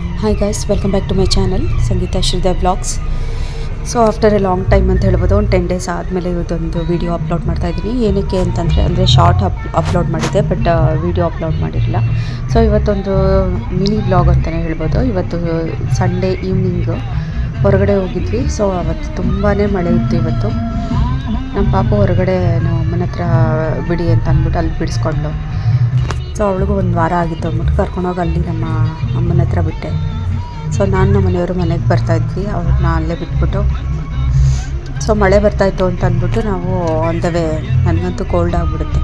Hi guys welcome back to my channel Sangeetha Shridev vlogs so after a long time ಅಂತ ಹೇಳ್ಬೋದು, ಒಂದು ten days ಆದಮೇಲೆ ಇವತ್ತೊಂದು video upload ಮಾಡ್ತಾ ಇದ್ದೀನಿ ಏನಕ್ಕೆ ಅಂತಂದರೆ, ಅಂದರೆ ಶಾರ್ಟ್ ಅಪ್ ಅಪ್ಲೋಡ್ ಮಾಡಿದ್ದೆ ಬಟ್ ವೀಡಿಯೋ ಅಪ್ಲೋಡ್ ಮಾಡಿರಲಿಲ್ಲ. ಸೊ ಇವತ್ತೊಂದು ಮಿನಿ ಬ್ಲಾಗ್ ಅಂತಲೇ ಹೇಳ್ಬೋದು. ಇವತ್ತು ಸಂಡೇ ಈವ್ನಿಂಗು ಹೊರಗಡೆ ಹೋಗಿದ್ವಿ. ಸೊ ಅವತ್ತು ತುಂಬಾ ಮಳೆ ಇತ್ತು ಇವತ್ತು. ನಮ್ಮ ಪಾಪ ಹೊರಗಡೆ ನಮ್ಮ ಅಮ್ಮನ ಹತ್ರ ಬಿಡಿ ಅಂತ ಅಂದ್ಬಿಟ್ಟು ಅಲ್ಲಿ ಬಿಡಿಸ್ಕೊಂಡು ಸೊ ಅವಳಿಗೂ ಒಂದು ವಾರ ಆಗಿತ್ತು. ಅಂದ್ಬಿಟ್ಟು ಕರ್ಕೊಂಡೋಗಿ ಅಲ್ಲಿ ನಮ್ಮ ಅಮ್ಮನ ಹತ್ರ ಬಿಟ್ಟೆ. ಸೊ ನಾನು ನಮ್ಮ ಮನೆಯವರು ಮನೆಗೆ ಬರ್ತಾಯಿದ್ವಿ ಅವ್ರನ್ನ ಅಲ್ಲೇ ಬಿಟ್ಬಿಟ್ಟು. ಸೊ ಮಳೆ ಬರ್ತಾಯಿತ್ತು ಅಂತ ಅಂದ್ಬಿಟ್ಟು ನಾವು ಆನ್ ದ ವೇ ನನಗಂತೂ ಕೋಲ್ಡ್ ಆಗಿಬಿಡುತ್ತೆ.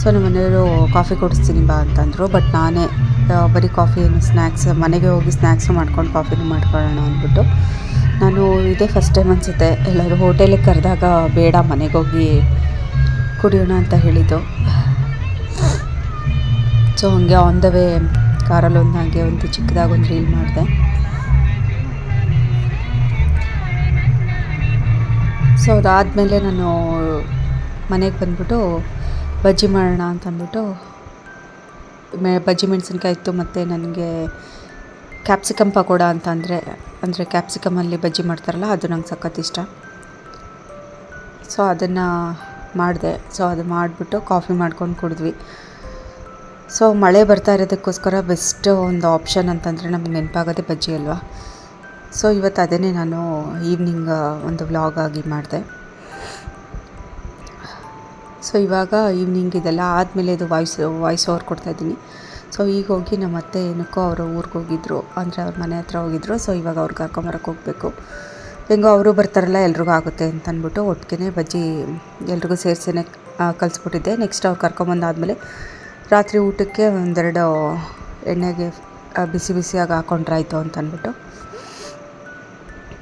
ಸೊ ನಮ್ಮ ಮನೆಯವರು ಕಾಫಿ ಕೊಡಿಸ್ತೀನಿ ಬಾ ಅಂತಂದರು ಬಟ್ ನಾನೇ ಬರೀ ಕಾಫಿ ಸ್ನ್ಯಾಕ್ಸ್ ಮನೆಗೆ ಹೋಗಿ ಸ್ನ್ಯಾಕ್ಸು ಮಾಡ್ಕೊಂಡು ಕಾಫಿನೂ ಮಾಡ್ಕೊಳ್ಳೋಣ ಅಂದ್ಬಿಟ್ಟು. ನಾನು ಇದೇ ಫಸ್ಟ್ ಟೈಮ್ ಅನಿಸುತ್ತೆ. ಎಲ್ಲರೂ ಹೋಟೆಲಿಗೆ ಕರೆದಾಗ ಬೇಡ ಮನೆಗೆ ಹೋಗಿ ಕುಡಿಯೋಣ ಅಂತ ಹೇಳಿದ್ದು. ಸೊ ಹಾಗೆ ಆನ್ ದ ವೇ ಕಾರಲ್ಲಿ ಒಂದು ಹಾಗೆ ಒಂದು ಚಿಕ್ಕದಾಗಿ ಒಂದು ರೀಲ್ ಮಾಡಿದೆ. ಸೊ ಅದಾದಮೇಲೆ ನಾನು ಮನೆಗೆ ಬಂದ್ಬಿಟ್ಟು ಬಜ್ಜಿ ಮಾಡೋಣ ಅಂತ ಅಂದ್ಬಿಟ್ಟು ಮೆ, ಬಜ್ಜಿ ಮೆಣಸಿನ್ಕಾಯಿ ಇತ್ತು ಮತ್ತು ನನಗೆ ಕ್ಯಾಪ್ಸಿಕಮ್ ಪಕೋಡ ಅಂತ ಅಂದರೆ ಅಂದರೆ ಕ್ಯಾಪ್ಸಿಕಮಲ್ಲಿ ಬಜ್ಜಿ ಮಾಡ್ತಾರಲ್ಲ, ಅದು ನಂಗೆ ಸಖತ್ ಇಷ್ಟ. ಸೊ ಅದನ್ನು ಮಾಡಿದೆ. ಸೊ ಅದು ಮಾಡಿಬಿಟ್ಟು ಕಾಫಿ ಮಾಡ್ಕೊಂಡು ಕುಡಿದ್ವಿ. ಸೊ ಮಳೆ ಬರ್ತಾ ಇರೋದಕ್ಕೋಸ್ಕರ ಬೆಸ್ಟ್ ಒಂದು ಆಪ್ಷನ್ ಅಂತಂದರೆ ನಮಗೆ ನೆನಪಾಗೋದೆ ಬಜ್ಜಿ ಅಲ್ವಾ? ಸೊ ಇವತ್ತು ಅದೇ ನಾನು ಈವ್ನಿಂಗ್ ಒಂದು ವ್ಲಾಗ್ ಆಗಿ ಮಾಡಿದೆ. ಸೊ ಇವಾಗ ಈವ್ನಿಂಗ್ ಇದೆಲ್ಲ ಆದಮೇಲೆ ಇದು ವಾಯ್ಸ್ ವಾಯ್ಸ್ ಓವರ್ ಕೊಡ್ತಾಯಿದ್ದೀನಿ ಸೊ ಈಗ ಹೋಗಿ ನಮ್ಮ ಅತ್ತೆ ಏನಕ್ಕೋ ಅವರು ಊರಿಗೆ ಹೋಗಿದ್ರು, ಅಂದರೆ ಅವ್ರ ಮನೆ ಹತ್ರ ಹೋಗಿದ್ರು, ಸೊ ಇವಾಗ ಅವ್ರು ಕರ್ಕೊಂಬರಕ್ಕೆ ಹೋಗಬೇಕು. ಹೆಂಗೋ ಅವರು ಬರ್ತಾರಲ್ಲ, ಎಲ್ರಿಗೂ ಆಗುತ್ತೆ ಅಂತ ಅಂದ್ಬಿಟ್ಟು ಒಟ್ಟಿಗೆ ಬಜ್ಜಿ ಎಲ್ರಿಗೂ ಸೇರಿಸಿನೇ ಕಲಿಸ್ಬಿಟ್ಟಿದ್ದೆ. ನೆಕ್ಸ್ಟ್ ಅವ್ರು ಕರ್ಕೊಂಬಂದಾದಮೇಲೆ ರಾತ್ರಿ ಊಟಕ್ಕೆ ಒಂದೆರಡು ಎಣ್ಣೆಗೆ ಬಿಸಿ ಬಿಸಿಯಾಗಿ ಹಾಕ್ಕೊಂಡ್ರಾಯ್ತು ಅಂತ ಅಂದ್ಬಿಟ್ಟು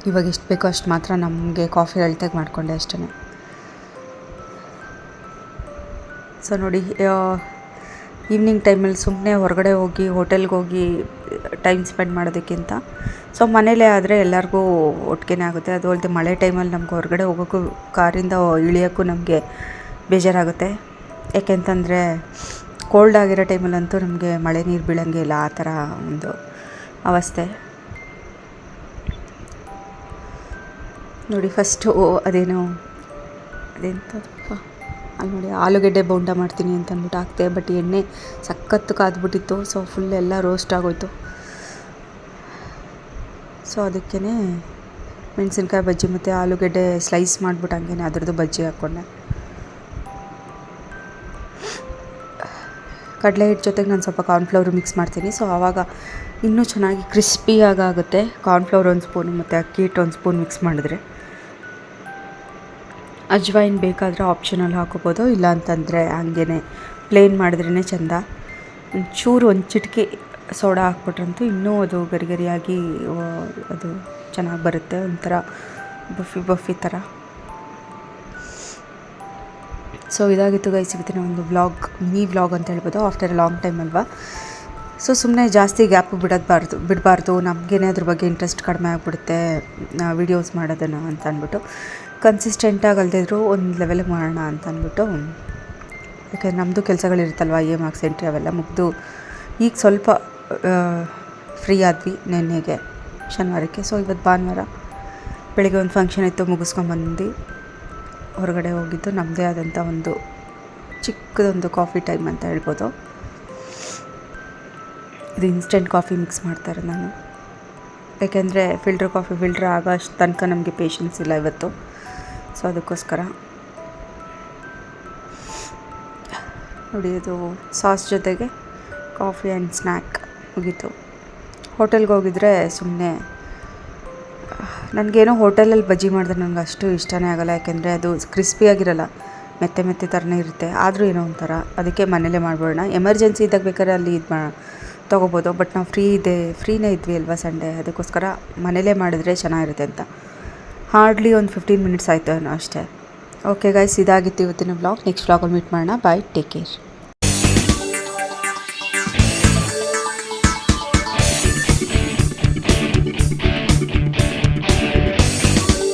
ಇವಾಗ ಎಷ್ಟು ಬೇಕೋ ಅಷ್ಟು ಮಾತ್ರ ನಮಗೆ ಕಾಫಿ ಅಳತೆಗೆ ಮಾಡಿಕೊಂಡೆ ಅಷ್ಟೇ ಸೊ ನೋಡಿ ಈವ್ನಿಂಗ್ ಟೈಮಲ್ಲಿ ಸುಮ್ಮನೆ ಹೊರಗಡೆ ಹೋಗಿ ಹೋಟೆಲ್ಗೆ ಹೋಗಿ ಟೈಮ್ ಸ್ಪೆಂಡ್ ಮಾಡೋದಕ್ಕಿಂತ ಸೊ ಮನೇಲೇ ಆದರೆ ಎಲ್ಲರಿಗೂ ಒಟ್ಟಿಗೆ ಆಗುತ್ತೆ. ಅದು ಅಲ್ಲದೆ ಮಳೆ ಟೈಮಲ್ಲಿ ನಮ್ಗೆ ಹೊರಗಡೆ ಹೋಗೋಕ್ಕೂ, ಕಾರಿಂದ ಇಳಿಯೋಕ್ಕೂ ನಮಗೆ ಬೇಜಾರಾಗುತ್ತೆ. ಯಾಕೆಂತಂದರೆ ಕೋಲ್ಡ್ ಆಗಿರೋ ಟೈಮಲ್ಲಂತೂ ನಮಗೆ ಮಳೆ ನೀರು ಬೀಳಂಗೆ ಇಲ್ಲ, ಆ ಥರ ಒಂದು ಅವಸ್ಥೆ. ನೋಡಿ ಫಸ್ಟು ಅದೇನು, ಅದೆಂತ? ಅಲ್ಲಿ ನೋಡಿ ಆಲೂಗೆಡ್ಡೆ ಬೋಂಡ ಮಾಡ್ತೀನಿ ಅಂತ ಅಂದ್ಬಿಟ್ಟು ಹಾಕ್ತೆ ಬಟ್ ಎಣ್ಣೆ ಸಖತ್ತು ಕಾದ್ಬಿಟ್ಟಿತ್ತು ಸೊ ಫುಲ್ ಎಲ್ಲ ರೋಸ್ಟ್ ಆಗೋಯ್ತು. ಸೊ ಅದಕ್ಕೇ ಮೆಣಸಿನ್ಕಾಯಿ ಬಜ್ಜಿ ಮತ್ತು ಆಲೂಗೆಡ್ಡೆ ಸ್ಲೈಸ್ ಮಾಡಿಬಿಟ್ಟು ಹಂಗೇನೆ ಅದ್ರದ್ದು ಬಜ್ಜಿ ಹಾಕ್ಕೊಂಡೆ ಕಡಲೆ ಹಿಟ್ಟು ಜೊತೆಗೆ ನಾನು ಸ್ವಲ್ಪ ಕಾರ್ನ್ಫ್ಲವರು ಮಿಕ್ಸ್ ಮಾಡ್ತೀನಿ. ಸೊ ಆವಾಗ ಇನ್ನೂ ಚೆನ್ನಾಗಿ ಕ್ರಿಸ್ಪಿಯಾಗಿ ಆಗುತ್ತೆ ಕಾರ್ನ್ಫ್ಲವರ್ ಒಂದು ಸ್ಪೂನು ಮತ್ತು ಅಕ್ಕಿ ಹಿಟ್ಟು ಒಂದು ಸ್ಪೂನ್ ಮಿಕ್ಸ್ ಮಾಡಿದ್ರೆ. ಅಜ್ವಾಯಿನ್ ಬೇಕಾದರೆ ಆಪ್ಷನಲ್ಲಿ ಹಾಕೋಬೋದು. ಇಲ್ಲ ಅಂತಂದರೆ ಹಂಗೇ ಪ್ಲೇನ್ ಮಾಡಿದ್ರೇ ಚೆಂದ. ಒಂಚೂರು ಒಂದು ಚಿಟಿಕೆ ಸೋಡಾ ಹಾಕ್ಬಿಟ್ರಂತೂ ಇನ್ನೂ ಅದು ಗರಿಗರಿಯಾಗಿ ಅದು ಚೆನ್ನಾಗಿ ಬರುತ್ತೆ. ಒಂಥರ ಬಫಿ ಬಫಿ ಥರ ಸೊ ಇದಾಗಿತ್ತು ಗೈಸ್ ಇವತ್ತಿನ ಒಂದು ವ್ಲಾಗ್ ಮಿನಿ ವ್ಲಾಗ್ ಅಂತ ಹೇಳ್ಬೋದು ಆಫ್ಟರ್ ಲಾಂಗ್ ಟೈಮ್ ಅಲ್ವಾ? ಸೊ ಸುಮ್ಮನೆ ಜಾಸ್ತಿ ಗ್ಯಾಪ್ ಬಿಡೋದ್ಬಾರ್ದು, ಬಿಡಬಾರ್ದು. ನಮಗೇನೆ ಅದ್ರ ಬಗ್ಗೆ ಇಂಟ್ರೆಸ್ಟ್ ಕಡಿಮೆ ಆಗಿಬಿಡುತ್ತೆ ವೀಡಿಯೋಸ್ ಮಾಡೋದನ್ನು ಅಂತ ಅಂದ್ಬಿಟ್ಟು. ಕನ್ಸಿಸ್ಟೆಂಟಾಗಿ ಅಲ್ದಿದ್ರು ಒಂದು ಲೆವೆಲ್ಗೆ ಮಾಡೋಣ ಅಂತ ಅಂದ್ಬಿಟ್ಟು. ಯಾಕೆ ನಮ್ಮದು ಕೆಲಸಗಳಿರುತ್ತಲ್ವ ಎ ಮಾರ್ಕ್ಸ್ ಎಂಟ್ರಿ ಅವೆಲ್ಲ ಮುಗಿದು, ಈಗ ಸ್ವಲ್ಪ ಫ್ರೀ ಆದ್ವಿ ನೆನ್ನೆಗೆ, ಶನಿವಾರಕ್ಕೆ. ಸೊ ಇವತ್ತು ಭಾನುವಾರ ಬೆಳಿಗ್ಗೆ ಒಂದು ಫಂಕ್ಷನ್ ಇತ್ತು ಮುಗಿಸ್ಕೊಂಬಂದು ಹೊರಗಡೆ ಹೋಗಿದ್ದು ನಮ್ಮದೇ ಆದಂಥ ಒಂದು ಚಿಕ್ಕದೊಂದು ಕಾಫಿ ಟೈಮ್ ಅಂತ ಹೇಳ್ಬೋದು. ಇದು ಇನ್ಸ್ಟೆಂಟ್ ಕಾಫಿ ಮಿಕ್ಸ್ ಮಾಡ್ತಾರೆ ನಾನು. ಯಾಕೆಂದರೆ ಫಿಲ್ಟರ್ ಕಾಫಿ ಫಿಲ್ಟ್ರ್ ಆಗೋ ಅಷ್ಟು ತನಕ ನಮಗೆ ಪೇಷನ್ಸ್ ಇಲ್ಲ ಇವತ್ತು. ಸೊ ಅದಕ್ಕೋಸ್ಕರ. ನೋಡಿ ಅದು ಸಾಸ್ ಜೊತೆಗೆ ಕಾಫಿ ಆ್ಯಂಡ್ ಸ್ನ್ಯಾಕ್ ಮುಗೀತು. ಹೋಟೆಲ್ಗೆ ಹೋಗಿದ್ರೆ ಸುಮ್ಮನೆ ನನಗೇನೋ ಹೋಟೆಲಲ್ಲಿ ಬಜ್ಜಿ ಮಾಡಿದ್ರೆ ನನಗೆ ಅಷ್ಟು ಇಷ್ಟನೇ ಆಗಲ್ಲ, ಯಾಕೆಂದರೆ ಅದು ಕ್ರಿಸ್ಪಿಯಾಗಿರಲ್ಲ ಮೆತ್ತೆ ಮೆತ್ತೆ ಥರನೇ ಇರುತ್ತೆ. ಆದರೂ ಏನೋ ಒಂಥರ, ಅದಕ್ಕೆ ಮನೇಲೇ ಮಾಡ್ಬೋಣ. ಎಮರ್ಜೆನ್ಸಿ ಇದ್ದಾಗ ಬೇಕಾದ್ರೆ ಅಲ್ಲಿ ಇದು ಮಾ, ತೊಗೋಬೋದು. ಬಟ್ ನಾವು ಫ್ರೀ ಇದೆ ಫ್ರೀನೇ ಇದ್ವಿ ಅಲ್ವಾ ಸಂಡೇ ಅದಕ್ಕೋಸ್ಕರ ಮನೇಲೇ ಮಾಡಿದ್ರೆ ಚೆನ್ನಾಗಿರುತ್ತೆ ಅಂತ. ಹಾರ್ಡ್ಲಿ ಒಂದು ಫಿಫ್ಟೀನ್ ಮಿನಿಟ್ಸ್ ಆಯಿತು ಅನ್ನೋ ಅಷ್ಟೇ. ಓಕೆ ಗಾಯ್ಸ್ ಇದಾಗಿತ್ತು ಇವತ್ತಿನ ವ್ಲಾಗ್ ನೆಕ್ಸ್ಟ್ ವ್ಲಾಗಲ್ಲಿ ಮೀಟ್ ಮಾಡೋಣ. Bye take care